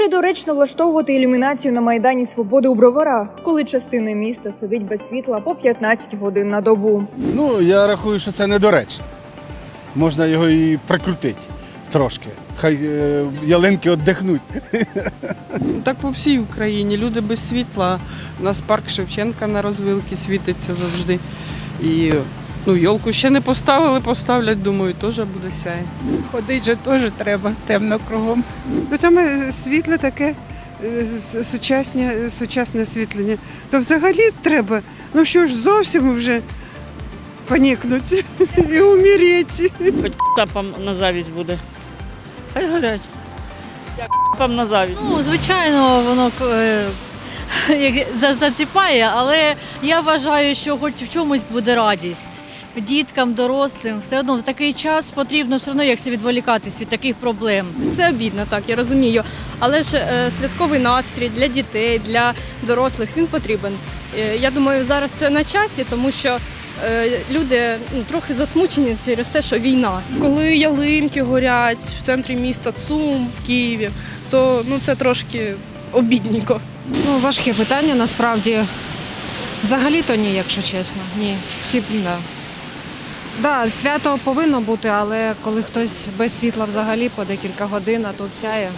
Чи доречно влаштовувати ілюмінацію на Майдані Свободи у Броварах, коли частина міста сидить без світла по 15 годин на добу? Ну, я рахую, що це недоречно. Можна його і прикрутити трошки. Хай е, ялинки віддихнуть. Так по всій Україні. Люди без світла. У нас парк Шевченка на розвилки світиться завжди. І ну, йолку ще не поставили, поставлять, думаю, теж буде сяє. Ходить же теж треба темно кругом. Ну там е, світле таке е, сучасне, сучасне освітлення. То взагалі треба. Ну що ж, зовсім вже понікнути і умереть. Хоч тапам на завість буде. Хай горять. Тапам на завість. Ну, звичайно, воно е, як за- заціпає, але я вважаю, що хоч в чомусь буде радість. Діткам, дорослим, все одно в такий час потрібно все одно якось відволікатись від таких проблем. Це обідно, так я розумію. Але ж е, святковий настрій для дітей, для дорослих він потрібен. Е, я думаю, зараз це на часі, тому що е, люди ну, трохи засмучені через те, що війна. Коли ялинки горять в центрі міста ЦУМ в Києві, то ну це трошки обідненько. Ну, важке питання насправді. Взагалі-то ні, якщо чесно. Ні. Всі да. Да, свято повинно бути, але коли хтось без світла взагалі по декілька годин, а тут сяє.